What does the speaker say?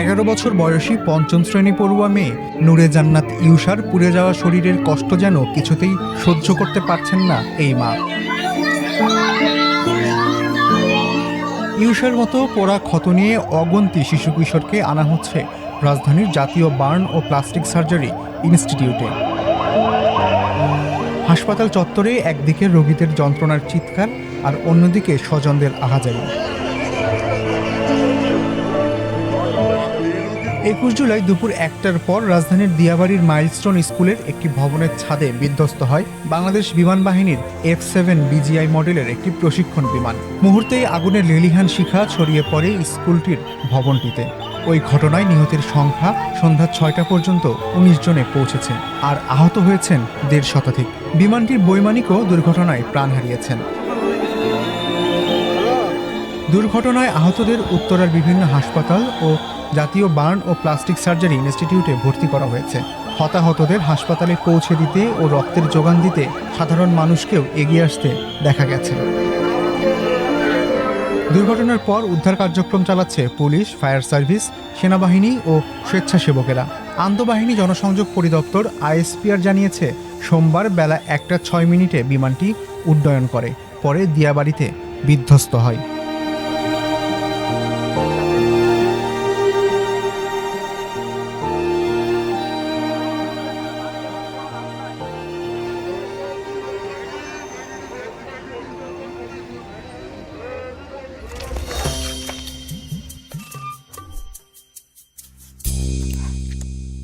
এগারো বছর বয়সী পঞ্চম শ্রেণি পড়ুয়া মেয়ে নূরে জান্নাত ইউসার পুড়ে যাওয়া শরীরের কষ্ট যেন কিছুতেই সহ্য করতে পারছেন না এই মা। ইউসার মতো পোড়া ক্ষত নিয়ে অগন্তি শিশু কিশোরকে আনা হচ্ছে রাজধানীর জাতীয় বার্ন ও প্লাস্টিক সার্জারি ইনস্টিটিউটে। হাসপাতাল চত্বরে একদিকে রোগীদের যন্ত্রণার চিৎকার আর অন্যদিকে স্বজনদের আহাজারি। একুশ জুলাই দুপুর একটার পর রাজধানীর দিয়াবাড়ির মাইলস্টোন স্কুলের একটি ভবনের ছাদে বিধ্বস্ত হয় বাংলাদেশ বিমান বাহিনীর এফ সেভেন বিজিআই মডেলের একটি প্রশিক্ষণ বিমান। মুহূর্তেই আগুনের লেলিহান শিখা ছড়িয়ে পড়ে স্কুলটির ভবনটিতে। ওই ঘটনায় নিহতের সংখ্যা সন্ধ্যা ছয়টা পর্যন্ত উনিশ জনে পৌঁছেছে আর আহত হয়েছেন দেড় শতাধিক। বিমানটির বৈমানিকও দুর্ঘটনায় প্রাণ হারিয়েছেন। দুর্ঘটনায় আহতদের উত্তরার বিভিন্ন হাসপাতাল ও জাতীয় বার্ন ও প্লাস্টিক সার্জারি ইনস্টিটিউটে ভর্তি করা হয়েছে। হতাহতদের হাসপাতালে পৌঁছে দিতে ও রক্তের যোগান দিতে সাধারণ মানুষকেও এগিয়ে আসতে দেখা গেছে। দুর্ঘটনার পর উদ্ধার কার্যক্রম চালাচ্ছে পুলিশ, ফায়ার সার্ভিস, সেনাবাহিনী ও স্বেচ্ছাসেবকেরা। আন্তঃবাহিনী জনসংযোগ পরিদপ্তর আইএসপিআর জানিয়েছে, সোমবার বেলা একটা ছয় মিনিটে বিমানটি উড্ডয়ন করে, পরে দিয়াবাড়িতে বিধ্বস্ত হয়।